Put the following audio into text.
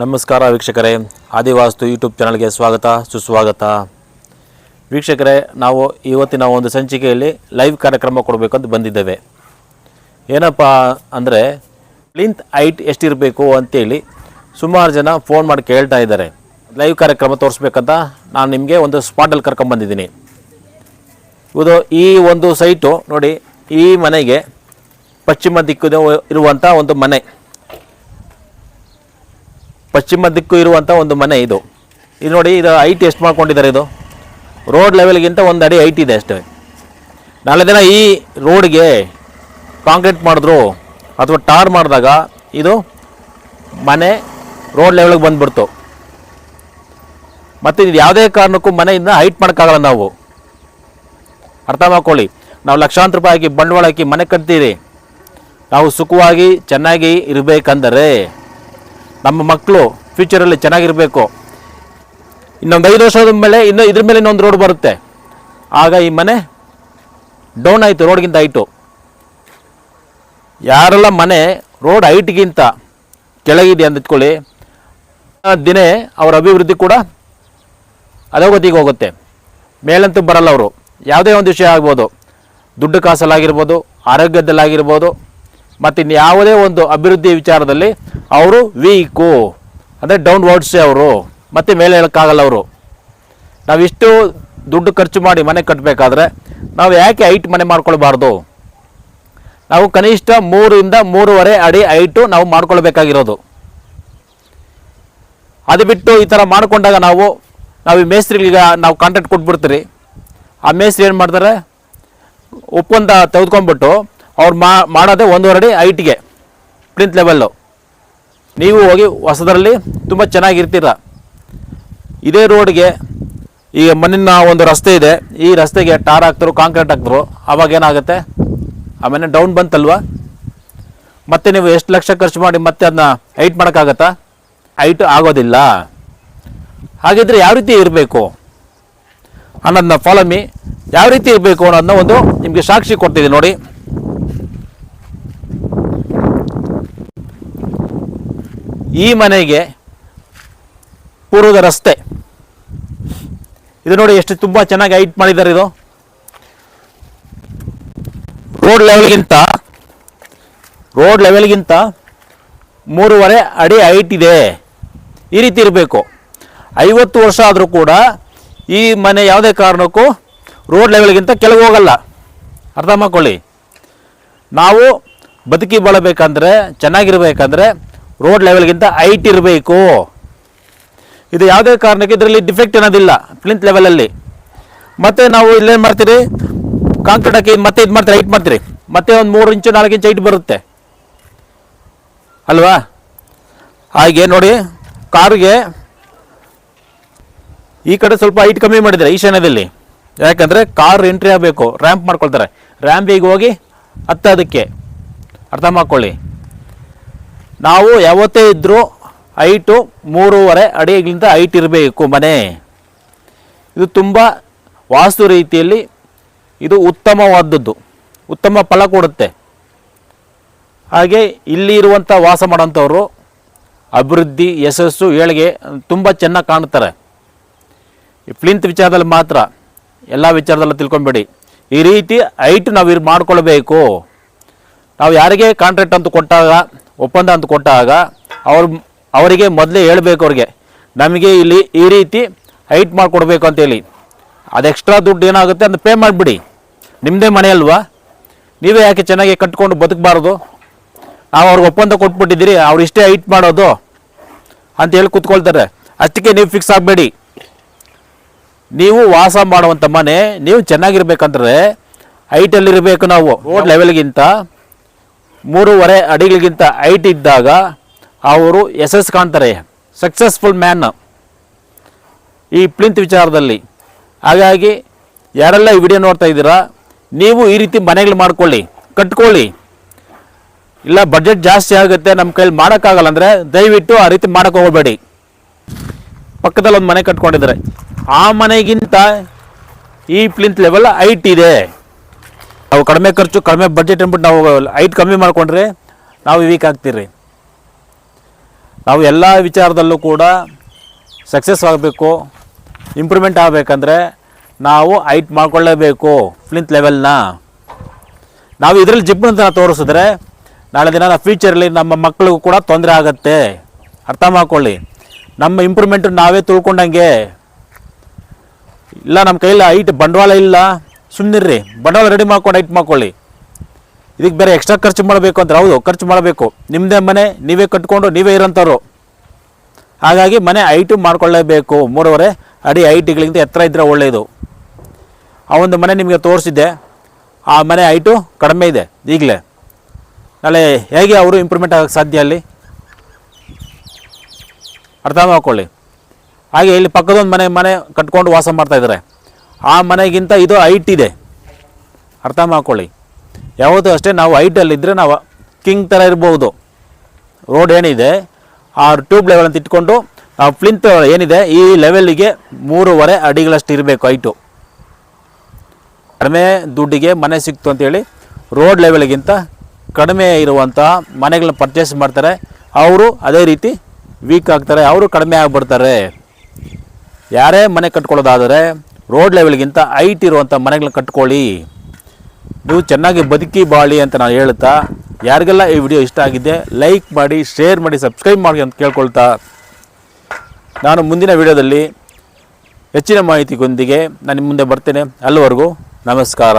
ನಮಸ್ಕಾರ ವೀಕ್ಷಕರೇ. ಆದಿವಾಸ್ತು ಯೂಟ್ಯೂಬ್ ಚಾನಲ್ಗೆ ಸ್ವಾಗತ, ಸುಸ್ವಾಗತ. ವೀಕ್ಷಕರೇ, ನಾವು ಇವತ್ತಿನ ಒಂದು ಸಂಚಿಕೆಯಲ್ಲಿ ಲೈವ್ ಕಾರ್ಯಕ್ರಮ ಕೊಡಬೇಕಂತ ಬಂದಿದ್ದೇವೆ. ಏನಪ್ಪ ಅಂದರೆ ಪ್ಲಿಂತ್ ಹೈಟ್ ಎಷ್ಟಿರಬೇಕು ಅಂತೇಳಿ ಸುಮಾರು ಜನ ಫೋನ್ ಮಾಡಿ ಕೇಳ್ತಾ ಇದ್ದಾರೆ. ಲೈವ್ ಕಾರ್ಯಕ್ರಮ ತೋರಿಸ್ಬೇಕಂತ ನಾನು ನಿಮಗೆ ಒಂದು ಸ್ಪಾಟಲ್ಲಿ ಕರ್ಕೊಂಬಂದಿದ್ದೀನಿ ಇದು ಈ ಒಂದು ಸೈಟು ನೋಡಿ, ಈ ಮನೆಗೆ ಪಶ್ಚಿಮ ದಿಕ್ಕು ಇರುವಂಥ ಒಂದು ಮನೆ. ಪಶ್ಚಿಮ ದಿಕ್ಕು ಇರುವಂಥ ಒಂದು ಮನೆ ಇದು. ಇದು ನೋಡಿ ಇದು ಹೈಟ್ ಎಷ್ಟು ಮಾಡ್ಕೊಂಡಿದ್ದಾರೆ ಇದು? ರೋಡ್ ಲೆವೆಲ್ಗಿಂತ ಒಂದು ಅಡಿ ಹೈಟ್ ಇದೆ ಅಷ್ಟೇ. ನಾಳೆ ದಿನ ಈ ರೋಡ್ಗೆ ಕಾಂಕ್ರೀಟ್ ಮಾಡಿದ್ರು ಅಥವಾ ಟಾರ್ ಮಾಡಿದಾಗ ಇದು ಮನೆ ರೋಡ್ ಲೆವೆಲ್ಗೆ ಬಂದುಬಿಡ್ತು. ಮತ್ತು ಇದು ಯಾವುದೇ ಕಾರಣಕ್ಕೂ ಮನೆಯಿಂದ ಹೈಟ್ ಮಾಡೋಕ್ಕಾಗಲ್ಲ ನಾವು. ಅರ್ಥ ಮಾಡ್ಕೊಳ್ಳಿ. ನಾವು ಲಕ್ಷಾಂತರ ರೂಪಾಯಿ ಹಾಕಿ ಬಂಡವಾಳ ಹಾಕಿ ಮನೆ ಕಟ್ತೀರಿ. ನಾವು ಸುಖವಾಗಿ ಚೆನ್ನಾಗಿ ಇರಬೇಕಂದರೆ ನಮ್ಮ ಮಕ್ಕಳು ಫ್ಯೂಚರಲ್ಲಿ ಚೆನ್ನಾಗಿರಬೇಕು. ಇನ್ನೊಂದು ಐದು ವರ್ಷದ ಮೇಲೆ ಇನ್ನೂ ಇದ್ರ ಮೇಲೆ ಇನ್ನೊಂದು ರೋಡ್ ಬರುತ್ತೆ. ಆಗ ಈ ಮನೆ ಡೌನ್ ಆಯಿತು ರೋಡ್ಗಿಂತ ಹೈಟು ಯಾರೆಲ್ಲ ಮನೆ ರೋಡ್ ಹೈಟ್ಗಿಂತ ಕೆಳಗಿದೆ ಆ ದಿನೇ ಅವರ ಅಭಿವೃದ್ಧಿ ಕೂಡ ಅಧೋಗತಿಗೆ ಹೋಗುತ್ತೆ. ಮೇಲಂತೂ ಬರಲ್ಲ ಅವರು. ಯಾವುದೇ ಒಂದು ವಿಷಯ ಆಗ್ಬೋದು. ದುಡ್ಡು ಕಾಸಲ್ಲಾಗಿರ್ಬೋದು, ಆರೋಗ್ಯದಲ್ಲಾಗಿರ್ಬೋದು ಮತ್ತು ಯಾವುದೇ ಒಂದು ಅಭಿವೃದ್ಧಿ ವಿಚಾರದಲ್ಲಿ ಅವರು ವೀಕು ಅಂದರೆ ಡೌನ್ ವರ್ಡ್ಸೇ ಅವರು, ಮತ್ತು ಮೇಲೆ ಹೇಳೋಕ್ಕಾಗಲ್ಲ ಅವರು. ನಾವಿಷ್ಟು ದುಡ್ಡು ಖರ್ಚು ಮಾಡಿ ಮನೆ ಕಟ್ಟಬೇಕಾದ್ರೆ ನಾವು ಯಾಕೆ ಹೈಟ್ ಮನೆ ಮಾಡ್ಕೊಳ್ಬಾರ್ದು? ನಾವು ಕನಿಷ್ಠ ಮೂರಿಂದ ಮೂರುವರೆ ಅಡಿ ಐಟು ನಾವು ಮಾಡ್ಕೊಳ್ಬೇಕಾಗಿರೋದು. ಅದು ಬಿಟ್ಟು ಈ ಥರ ಮಾಡಿಕೊಂಡಾಗ ನಾವು ನಾವು ಮೇಸ್ತ್ರಿಗಳಿಗೆ ನಾವು ಕಾಂಟ್ರಾಕ್ಟ್ ಕೊಟ್ಬಿಡ್ತೀರಿ. ಆ ಮೇಸ್ತ್ರಿ ಏನು ಮಾಡ್ತಾರೆ? ಒಪ್ಪಂದ ತೆಗೆದುಕೊಂಡ್ಬಿಟ್ಟು ಅವ್ರು ಮಾಡೋದೇ ಒಂದೂವರೆ ಅಡಿ ಐಟಿಗೆ ಪ್ಲಿಂತ್ ಲೆವೆಲ್ಲು ನೀವು ಹೋಗಿ ಹೊಸದರಲ್ಲಿ ತುಂಬ ಚೆನ್ನಾಗಿರ್ತೀರ. ಇದೇ ರೋಡ್ಗೆ ಈಗ ಮಣ್ಣಿನ ಒಂದು ರಸ್ತೆ ಇದೆ. ಈ ರಸ್ತೆಗೆ ಟಾರ್ ಹಾಕ್ತರು ಕಾಂಕ್ರೀಟ್ ಹಾಕ್ತರು ಅವಾಗ ಏನಾಗುತ್ತೆ? ಆಮೇಲೆ ಡೌನ್ ಬಂತಲ್ವಾ? ಮತ್ತೆ ನೀವು ಎಷ್ಟು ಲಕ್ಷ ಖರ್ಚು ಮಾಡಿ ಮತ್ತೆ ಅದನ್ನ ಹೈಟ್ ಮಾಡೋಕ್ಕಾಗತ್ತಾ? ಹೈಟ್ ಆಗೋದಿಲ್ಲ. ಹಾಗಿದ್ರೆ ಯಾವ ರೀತಿ ಇರಬೇಕು? ಅನ್ನೋದನ್ನ ಫಾಲೋ ಮೀ ಯಾವ ರೀತಿ ಇರಬೇಕು ಅನ್ನೋದನ್ನ ಒಂದು ನಿಮಗೆ ಸಾಕ್ಷಿ ಕೊಡ್ತಿದ್ದೀನಿ ನೋಡಿ. ಈ ಮನೆಗೆ ಪೂರ್ವದ ರಸ್ತೆ. ಇದು ನೋಡಿ ಎಷ್ಟು ತುಂಬ ಚೆನ್ನಾಗಿ ಹೈಟ್ ಮಾಡಿದ್ದಾರೆ ಇದು. ರೋಡ್ ಲೆವೆಲ್ಗಿಂತ ರೋಡ್ ಲೆವೆಲ್ಗಿಂತ ಮೂರುವರೆ ಅಡಿ ಹೈಟ್ ಇದೆ. ಈ ರೀತಿ ಇರಬೇಕು. ಐವತ್ತು ವರ್ಷ ಆದರೂ ಕೂಡ ಈ ಮನೆ ಯಾವುದೇ ಕಾರಣಕ್ಕೂ ರೋಡ್ ಲೆವೆಲ್ಗಿಂತ ಕೆಳಗೆ ಹೋಗಲ್ಲ. ಅರ್ಥ ಮಾಡ್ಕೊಳ್ಳಿ. ನಾವು ಬದುಕಿ ಬಾಳಬೇಕಂದ್ರೆ, ಚೆನ್ನಾಗಿರ್ಬೇಕಂದ್ರೆ ರೋಡ್ ಲೆವೆಲ್ಗಿಂತ ಹೈಟ್ ಇರಬೇಕು. ಇದು ಯಾವುದೇ ಕಾರಣಕ್ಕೆ ಇದರಲ್ಲಿ ಡಿಫೆಕ್ಟ್ ಏನೋದಿಲ್ಲ ಪ್ಲಿಂತ್ ಲೆವೆಲಲ್ಲಿ ಮತ್ತೆ ನಾವು ಇಲ್ಲೇನು ಮಾಡ್ತೀರಿ? ಕಾಂಕ್ರೀಟ್ ಹಾಕಿ ಮತ್ತೆ ಇದು ಮಾಡ್ತೀರಿ ಹೈಟ್ ಮಾಡ್ತೀರಿ. ಮತ್ತೆ ಒಂದು ಮೂರು ಇಂಚು, ನಾಲ್ಕು ಇಂಚು ಹೈಟ್ ಬರುತ್ತೆ. ಅಲ್ವಾ? ಹಾಗೆ ನೋಡಿ, ಕಾರಿಗೆ ಈ ಕಡೆ ಸ್ವಲ್ಪ ಹೈಟ್ ಕಮ್ಮಿ ಮಾಡಿದ್ದಾರೆ ಈಶಾನ್ಯದಲ್ಲಿ ಯಾಕಂದರೆ ಕಾರ್ ಎಂಟ್ರಿ ಆಗಬೇಕು ರ್ಯಾಂಪ್ ಮಾಡ್ಕೊಳ್ತಾರೆ. ರ್ಯಾಂಪಿಗೆ ಹೋಗಿ ಹತ್ತೋದಕ್ಕೆ. ಅರ್ಥ ಮಾಡ್ಕೊಳ್ಳಿ. ನಾವು ಯಾವತ್ತೇ ಇದ್ದರೂ ಹೈಟು ಮೂರುವರೆ ಅಡಿಗಿಂತ ಹೈಟ್ ಇರಬೇಕು ಮನೆ. ಇದು ತುಂಬ ವಾಸ್ತು ರೀತಿಯಲ್ಲಿ ಇದು ಉತ್ತಮವಾದದ್ದು. ಉತ್ತಮ ಫಲ ಕೊಡುತ್ತೆ. ಹಾಗೆ ಇಲ್ಲಿ ಇರುವಂಥ ವಾಸ ಮಾಡೋಂಥವ್ರು ಅಭಿವೃದ್ಧಿ, ಯಶಸ್ಸು, ಏಳಿಗೆ ತುಂಬ ಚೆನ್ನಾಗಿ ಕಾಣ್ತಾರೆ. ಈ ಪ್ಲಿಂತ್ ವಿಚಾರದಲ್ಲಿ ಮಾತ್ರ ಎಲ್ಲ ವಿಚಾರದಲ್ಲೂ ತಿಳ್ಕೊಬೇಡಿ. ಈ ರೀತಿ ಹೈಟ್ ನಾವು ಇರ್ ಮಾಡ್ಕೊಳ್ಬೇಕು. ನಾವು ಯಾರಿಗೆ ಕಾಂಟ್ರಾಕ್ಟ್ ಅಂತ ಕೊಟ್ಟಾಗ ಒಪ್ಪಂದ ಅಂತ ಕೊಟ್ಟಾಗ ಅವ್ರು ಅವರಿಗೆ ಮೊದಲೇ ಹೇಳಬೇಕು ಅವ್ರಿಗೆ ನಮಗೆ ಇಲ್ಲಿ ಈ ರೀತಿ ಹೈಟ್ ಮಾಡಿಕೊಡ್ಬೇಕು ಅಂತೇಳಿ ಅದು ಎಕ್ಸ್ಟ್ರಾ ದುಡ್ಡು ಏನಾಗುತ್ತೆ ಅಂತ ಪೇ ಮಾಡಿಬಿಡಿ. ನಿಮ್ಮದೇ ಮನೆ ಅಲ್ವಾ? ನೀವೇ ಯಾಕೆ ಚೆನ್ನಾಗಿ ಕಟ್ಕೊಂಡು ಬದುಕಬಾರ್ದು? ನಾವು ಅವ್ರಿಗೆ ಒಪ್ಪಂದ ಕೊಟ್ಬಿಟ್ಟಿದ್ದೀರಿ ಅವ್ರು ಇಷ್ಟೇ ಹೈಟ್ ಮಾಡೋದು ಅಂತ ಹೇಳಿ ಕೂತ್ಕೊಳ್ತಾರೆ. ಅಷ್ಟಕ್ಕೆ ನೀವು ಫಿಕ್ಸ್ ಆಗಬೇಡಿ. ನೀವು ವಾಸ ಮಾಡುವಂಥ ಮನೆ ನೀವು ಚೆನ್ನಾಗಿರ್ಬೇಕಂದ್ರೆ ಹೈಟಲ್ಲಿರಬೇಕು ನಾವು ರೋಡ್ ಲೆವೆಲ್ಗಿಂತ ಮೂರುವರೆ ಅಡಿಗಳಿಗಿಂತ ಹೈಟ್ ಇದ್ದಾಗ ಅವರು ಯಶಸ್ ಕಾಣ್ತಾರೆ. ಸಕ್ಸಸ್ಫುಲ್ ಮ್ಯಾನ್ ಈ ಪ್ಲಿಂತ್ ವಿಚಾರದಲ್ಲಿ. ಹಾಗಾಗಿ ಯಾರೆಲ್ಲ ಈ ವಿಡಿಯೋ ನೋಡ್ತಾ ಇದ್ದೀರಾ, ನೀವು ಈ ರೀತಿ ಮನೆಗಳು ಮಾಡ್ಕೊಳ್ಳಿ, ಕಟ್ಕೊಳ್ಳಿ. ಇಲ್ಲ ಬಜೆಟ್ ಜಾಸ್ತಿ ಆಗುತ್ತೆ ನಮ್ಮ ಕೈಲಿ ಮಾಡೋಕ್ಕಾಗಲ್ಲ ಅಂದರೆ ದಯವಿಟ್ಟು ಆ ರೀತಿ ಮಾಡೋಕ್ಕೆ ಹೋಗಬೇಡಿ. ಪಕ್ಕದಲ್ಲಿ ಒಂದು ಮನೆ ಕಟ್ಕೊಂಡಿದ್ದಾರೆ. ಆ ಮನೆಗಿಂತ ಈ ಪ್ಲಿಂತ್ ಲೆವೆಲ್ ಹೈಟ್ ಇದೆ. ನಾವು ಕಡಿಮೆ ಖರ್ಚು, ಕಡಿಮೆ ಬಜೆಟ್ ಅಂದ್ಬಿಟ್ಟು ನಾವು ಹೈಟ್ ಕಮ್ಮಿ ಮಾಡಿಕೊಂಡ್ರೆ ನಾವು ವೀಕ್ ಆಗ್ತೀರಿ. ನಾವು ಎಲ್ಲ ವಿಚಾರದಲ್ಲೂ ಕೂಡ ಸಕ್ಸಸ್ ಆಗಬೇಕು ಇಂಪ್ರೂವ್ಮೆಂಟ್ ಆಗಬೇಕಂದ್ರೆ ನಾವು ಹೈಟ್ ಮಾಡ್ಕೊಳ್ಳೇಬೇಕು ಫ್ಲಿಂತ್ ಲೆವೆಲ್ನ ನಾವು ಇದರಲ್ಲಿ ಜಿಬ್ಬಂತ ತೋರಿಸಿದ್ರೆ ನಾಳೆ ದಿನ ಫ್ಯೂಚರಲ್ಲಿ ನಮ್ಮ ಮಕ್ಕಳಿಗೂ ಕೂಡ ತೊಂದರೆ ಆಗತ್ತೆ. ಅರ್ಥ ಮಾಡ್ಕೊಳ್ಳಿ. ನಮ್ಮ ಇಂಪ್ರೂವ್ಮೆಂಟ್ ನಾವೇ ತಿಳ್ಕೊಂಡಂಗೆ. ಇಲ್ಲ, ನಮ್ಮ ಕೈಯಲ್ಲಿ ಹೈಟ್ ಬಂಡವಾಳ ಇಲ್ಲ. ಸುಮ್ಮನಿರ್ರಿ ಬಂಡವಾಳ ರೆಡಿ ಮಾಡ್ಕೊಂಡು ಐಟ್ ಮಾಡ್ಕೊಳ್ಳಿ. ಇದಕ್ಕೆ ಬೇರೆ ಎಕ್ಸ್ಟ್ರಾ ಖರ್ಚು ಮಾಡಬೇಕು ಅಂದ್ರೆ ಹೌದು, ಖರ್ಚು ಮಾಡಬೇಕು. ನಿಮ್ಮದೇ ಮನೆ, ನೀವೇ ಕಟ್ಕೊಂಡು ನೀವೇ ಇರೋಂಥವ್ರು. ಹಾಗಾಗಿ ಮನೆ ಐಟು ಮಾಡ್ಕೊಳ್ಳೇಬೇಕು. ಮೂರುವರೆ ಅಡಿ ಐಟಿಗಳಿಂದ ಎತ್ತರ ಇದ್ದರೆ ಒಳ್ಳೆಯದು ಆ ಒಂದು ಮನೆ ನಿಮಗೆ ತೋರಿಸಿದ್ದೆ. ಆ ಮನೆ ಐಟು ಕಡಿಮೆ ಇದೆ, ಈಗಲೇ. ನಾಳೆ ಹೇಗೆ ಅವರು ಇಂಪ್ರೂವ್ಮೆಂಟ್ ಆಗೋಕ್ಕೆ ಸಾಧ್ಯ ಅಲ್ಲಿ? ಅರ್ಥ ಮಾಡ್ಕೊಳ್ಳಿ. ಹಾಗೆ ಇಲ್ಲಿ ಪಕ್ಕದೊಂದು ಮನೆ ಮನೆ ಕಟ್ಕೊಂಡು ವಾಸ ಮಾಡ್ತಾ ಇದ್ದಾರೆ. ಆ ಮನೆಗಿಂತ ಇದು ಹೈಟ್ ಇದೆ. ಅರ್ಥ ಮಾಡ್ಕೊಳ್ಳಿ. ಯಾವುದು ಅಷ್ಟೇ ನಾವು ಹೈಟಲ್ಲಿದ್ದರೆ ನಾವು ಕಿಂಗ್ ಥರ ಇರ್ಬೋದು. ರೋಡ್ ಏನಿದೆ, ಆ ಟ್ಯೂಬ್ ಲೆವೆಲ್ ಅಂತ ಇಟ್ಕೊಂಡು ನಾವು ಫ್ಲಿಂತ್ ಏನಿದೆ, ಈ ಲೆವೆಲ್ಲಿಗೆ ಮೂರುವರೆ ಅಡಿಗಳಷ್ಟು ಇರಬೇಕು ಹೈಟು ಕಡಿಮೆ ದುಡ್ಡಿಗೆ ಮನೆ ಸಿಕ್ತು ಅಂತೇಳಿ ರೋಡ್ ಲೆವೆಲ್ಗಿಂತ ಕಡಿಮೆ ಇರುವಂಥ ಮನೆಗಳನ್ನ ಪರ್ಚೇಸ್ ಮಾಡ್ತಾರೆ. ಅವರು ಅದೇ ರೀತಿ ವೀಕ್ ಆಗ್ತಾರೆ, ಅವರು ಕಡಿಮೆ ಆಗಿಬಿಡ್ತಾರೆ. ಯಾರೇ ಮನೆ ಕಟ್ಕೊಳ್ಳೋದಾದರೆ ರೋಡ್ ಲೆವೆಲ್ಗಿಂತ ಐಟ್ ಇರುವಂಥ ಮನೆಗಳನ್ನ ಕಟ್ಕೊಳ್ಳಿ. ನೀವು ಚೆನ್ನಾಗಿ ಬದುಕಿ ಬಾಳಿ ಅಂತ ನಾನು ಹೇಳ್ತಾ, ಯಾರಿಗೆಲ್ಲ ಈ ವಿಡಿಯೋ ಇಷ್ಟ ಆಗಿದೆ, ಲೈಕ್ ಮಾಡಿ, ಶೇರ್ ಮಾಡಿ, ಸಬ್ಸ್ಕ್ರೈಬ್ ಮಾಡಿ ಅಂತ ಕೇಳ್ಕೊಳ್ತಾ, ನಾನು ಮುಂದಿನ ವಿಡಿಯೋದಲ್ಲಿ ಹೆಚ್ಚಿನ ಮಾಹಿತಿಗೊಂದಿಗೆ ನಾನು ನಿಮ್ಮ ಮುಂದೆ ಬರ್ತೇನೆ. ಅಲ್ಲಿವರೆಗೂ ನಮಸ್ಕಾರ.